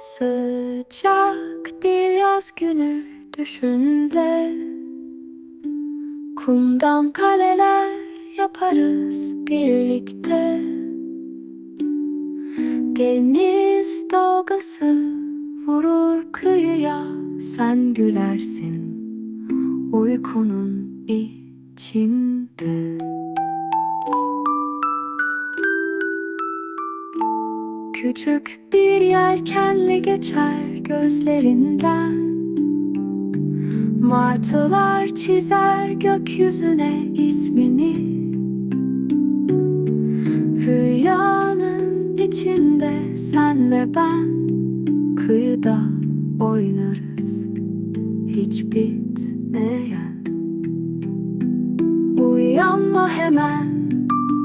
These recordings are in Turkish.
Sıcak bir yaz günü düşünde. Kumdan kaleler yaparız birlikte. Deniz dalgası vurur kıyıya Sen gülersin uykunun içinde Küçük bir yelkenle geçer gözlerinden. Martılar çizer gökyüzüne ismini. Rüyanın içinde sen ve ben Kıyıda oynarız. Hiç bitmeyen. Uyanma hemen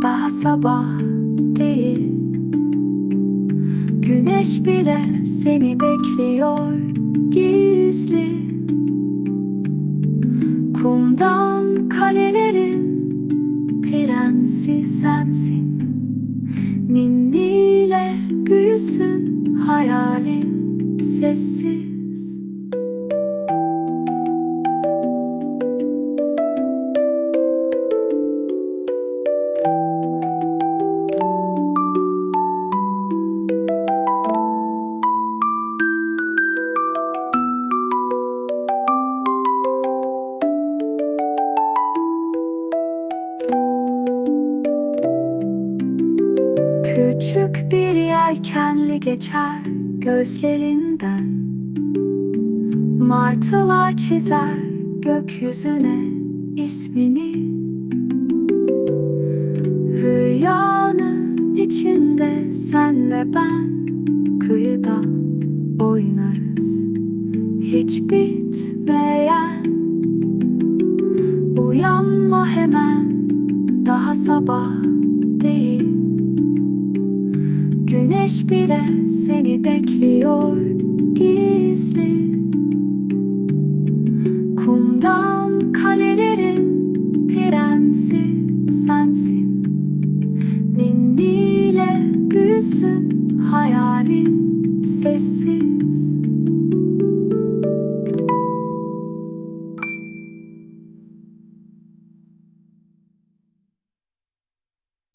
daha sabah değil Güneş bile seni bekliyor gizli. Kumdan kalelerin prensi sensin. Ninniyle büyüsün hayalin sessiz Küçük bir yelkenli geçer gözlerinden. Martılar çizer gökyüzüne ismini. Rüyanın içinde senle ben Kıyıda oynarız. Hiç bitmeyen Uyanma hemen daha sabah değil Güneş bile seni bekliyor gizli. Kumdan kalelerin prensi sensin. Ninniyle büyüsün hayalin sessiz